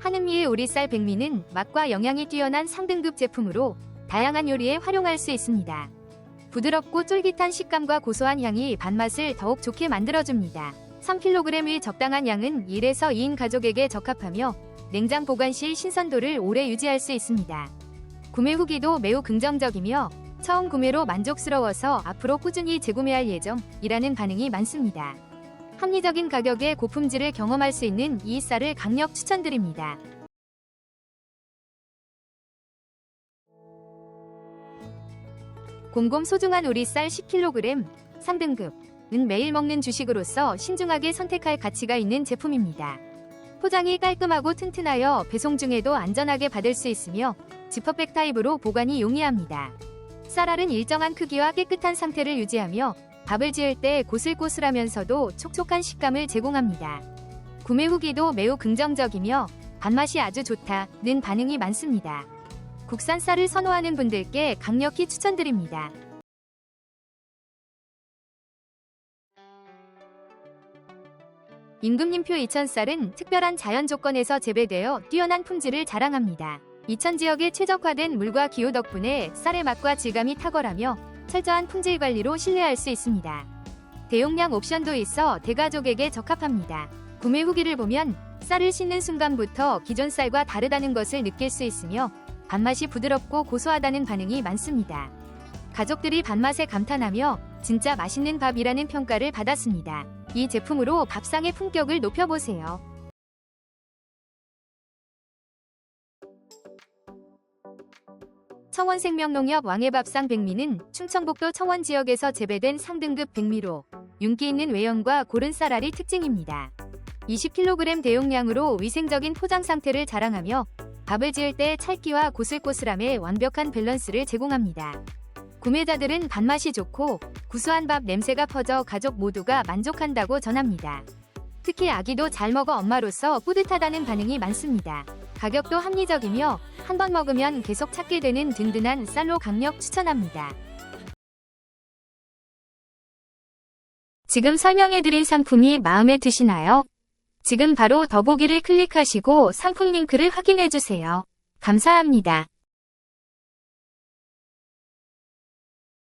한은미의 오리쌀 백미는 맛과 영양이 뛰어난 상등급 제품으로 다양한 요리에 활용할 수 있습니다. 부드럽고 쫄깃한 식감과 고소한 향이 밥맛을 더욱 좋게 만들어줍니다. 3kg의 적당한 양은 1에서 2인 가족에게 적합하며 냉장 보관 시 신선도를 오래 유지할 수 있습니다. 구매 후기도 매우 긍정적이며 처음 구매로 만족스러워서 앞으로 꾸준히 재구매할 예정이라는 반응이 많습니다. 합리적인 가격에 고품질을 경험할 수 있는 이 쌀을 강력 추천드립니다. 곰곰 소중한 우리 쌀 10kg 상등급은 매일 먹는 주식으로서 신중하게 선택할 가치가 있는 제품입니다. 포장이 깔끔하고 튼튼하여 배송 중에도 안전하게 받을 수 있으며 지퍼백 타입으로 보관이 용이합니다. 쌀알은 일정한 크기와 깨끗한 상태를 유지하며 밥을 지을 때 고슬고슬하면서도 촉촉한 식감을 제공합니다. 구매 후기도 매우 긍정적이며 밥맛이 아주 좋다는 반응이 많습니다. 국산 쌀을 선호하는 분들께 강력히 추천드립니다. 임금님표 이천쌀은 특별한 자연 조건에서 재배되어 뛰어난 품질을 자랑합니다. 이천 지역에 최적화된 물과 기후 덕분에 쌀의 맛과 질감이 탁월하며 철저한 품질 관리로 신뢰할 수 있습니다. 대용량 옵션도 있어 대가족에게 적합합니다. 구매 후기를 보면 쌀을 씻는 순간부터 기존 쌀과 다르다는 것을 느낄 수 있으며 밥맛이 부드럽고 고소하다는 반응이 많습니다. 가족들이 밥맛에 감탄하며 진짜 맛있는 밥이라는 평가를 받았습니다. 이 제품으로 밥상의 품격을 높여보세요. 청원생명농협 왕해밥상 백미는 충청북도 청원 지역에서 재배된 상등급 백미로 윤기 있는 외형과 고른 쌀알이 특징입니다. 20kg 대용량으로 위생적인 포장 상태를 자랑하며 밥을 지을 때 찰기와 고슬고슬함의 완벽한 밸런스를 제공합니다. 구매자들은 밥맛이 좋고 구수한 밥 냄새가 퍼져 가족 모두가 만족한다고 전합니다. 특히 아기도 잘 먹어 엄마로서 뿌듯하다는 반응이 많습니다. 가격도 합리적이며 한 번 먹으면 계속 찾게 되는 든든한 쌀로 강력 추천합니다. 지금 설명해드린 상품이 마음에 드시나요? 지금 바로 더보기를 클릭하시고 상품 링크를 확인해주세요. 감사합니다.